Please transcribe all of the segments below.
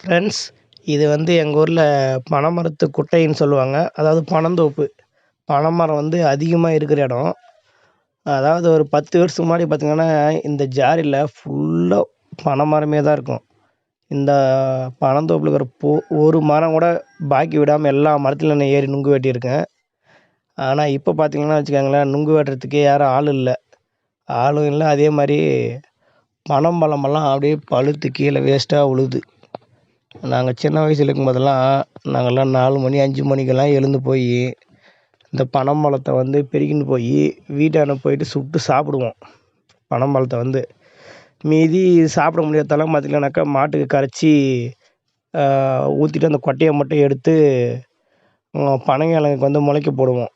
Friends இது வந்து எங்கள் ஊரில் பனைமரத்து குட்டைன்னு சொல்லுவாங்க. அதாவது பனந்தோப்பு. பனைமரம் வந்து அதிகமாக இருக்கிற இடம். அதாவது ஒரு பத்து வருஷத்துக்கு முன்னாடி பார்த்திங்கன்னா இந்த ஜாரியில் ஃபுல்லாக பனைமரமே தான் இருக்கும். இந்த பனந்தோப்பில் இருக்கிற பூ ஒரு மரம் கூட பாக்கி விடாமல் எல்லா மரத்துலையும் நான் ஏறி நுங்கு வெட்டியிருக்கேன். ஆனால் இப்போ பார்த்திங்கன்னா வச்சுக்கோங்களேன் நுங்கு வெட்டுறதுக்கே யாரும் ஆள் இல்லை. ஆளும் இல்லை. அதே மாதிரி பனம்பழமெல்லாம் அப்படியே பழுத்து கீழே வேஸ்ட்டாக விழுது நாங்கள் சின்ன வயசில் இருக்கும் போதெல்லாம் நாங்கள்லாம் நாலு மணி அஞ்சு மணிக்கெல்லாம் எழுந்து போய் இந்த பனம்பழத்தை வந்து பெருக்கின்னு போய் வீட்டாண்ட போயிட்டு சுட்டு சாப்பிடுவோம். பனம்பழத்தை வந்து. மீதி சாப்பிட முடியாதெல்லாம் பார்த்திங்கனாக்கா மாட்டுக்கு கரைச்சி ஊற்றிட்டு அந்த கொட்டையை மட்டும் எடுத்து பனங்கிழங்குக்கு வந்து முளைக்க போடுவோம்.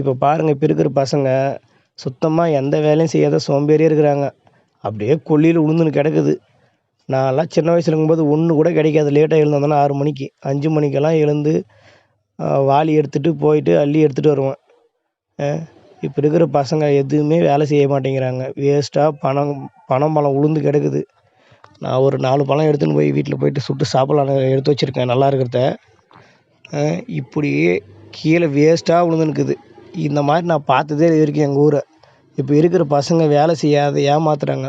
இப்போ பாருங்கள் இப்போ இருக்கிற பசங்க சுத்தமாக எந்த வேலையும் செய்யாத சோம்பேறியாக இருக்கிறாங்க. அப்படியே கொல்லையில் உளுந்துன்னு கிடக்குது. நான்லாம் சின்ன வயசில் இருக்கும்போது ஒன்று கூட கிடைக்காது. லேட்டாக எழுந்தாந்தோன்னா ஆறு மணிக்கு. அஞ்சு மணிக்கெல்லாம் எழுந்து வாளி எடுத்துகிட்டு போயிட்டு அள்ளி எடுத்துகிட்டு வருவேன். இப்போ இருக்கிற பசங்க எதுவுமே வேலை செய்ய மாட்டேங்கிறாங்க. வேஸ்ட்டாக பணம் பனம் பழம் உளுந்து கிடக்குது. நான் ஒரு நாலு பழம் எடுத்துன்னு போய் வீட்டில் போயிட்டு சுட்டு சாப்பிட்லான்னு எடுத்து வச்சுருக்கேன். நல்லா இருக்கிறத. இப்படியே கீழே வேஸ்ட்டாக விழுந்துன்னுக்குது இந்த மாதிரி நான் பார்த்ததே இது வரைக்கும் எங்கள் ஊரை. இப்போ இருக்கிற பசங்க வேலை செய்யாத ஏமாத்துறாங்க.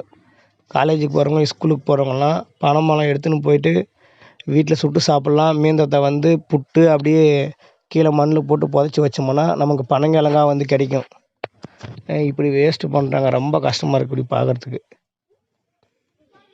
காலேஜுக்கு போகிறவங்க ஸ்கூலுக்கு போகிறவங்கலாம் பனம்பழம் எடுத்துன்னு போயிட்டு வீட்டில் சுட்டு சாப்பிட்லாம். மீந்ததை வந்து புட்டு அப்படியே கீழே மண்ணில் போட்டு புதைச்சி வச்சோமுன்னா நமக்கு பனங்கிழங்கா வந்து கிடைக்கும். இப்படி வேஸ்ட்டு பண்ணுறாங்க ரொம்ப கஷ்டமாக இருக்குது இப்படி பார்க்கறதுக்கு